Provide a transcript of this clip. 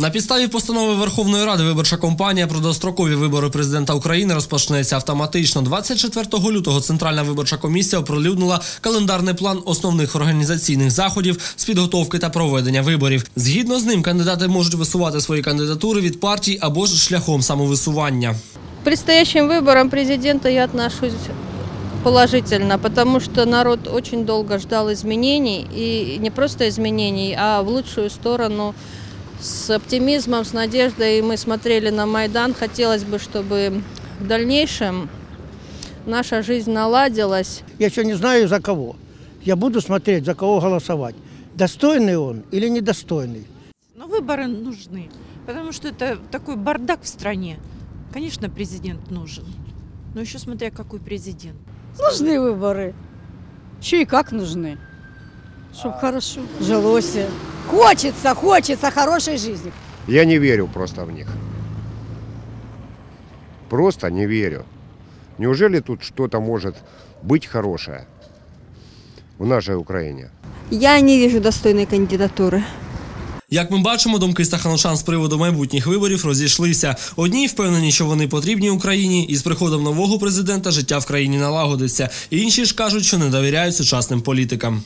На підставі постанови Верховної Ради виборча кампанія про дострокові вибори президента України розпочнеться автоматично. 24 лютого Центральна виборча комісія оприлюднила календарний план основних організаційних заходів з підготовки та проведення виборів. Згідно з ним, кандидати можуть висувати свої кандидатури від партій або ж шляхом самовисування. Предстоящим выборам президента я отношусь положительно, потому что народ очень долго ждал изменений, и не просто изменений, а в лучшую сторону, с оптимизмом, с надеждой. Мы смотрели на Майдан. Хотелось бы, чтобы в дальнейшем наша жизнь наладилась. Я еще не знаю за кого. Я буду смотреть, за кого голосовать. Достойный он или недостойный. Но выборы нужны, потому что это такой бардак в стране. Конечно, президент нужен. Но еще смотря какой президент. Нужны выборы. Че и как нужны. Чтоб хорошо жилось. Хочется, хочется хорошей жизни. Я не верю просто в них. Просто не верю. Неужели тут что-то может быть хорошее в нашей Украине? Я не вижу достойной кандидатуры. Як ми бачимо, думки стаханошан з приводу майбутніх виборів розійшлися. Одні впевнені, що вони потрібні Україні, і з приходом нового президента життя в країні налагодиться. Інші ж кажуть, що не довіряють сучасним політикам.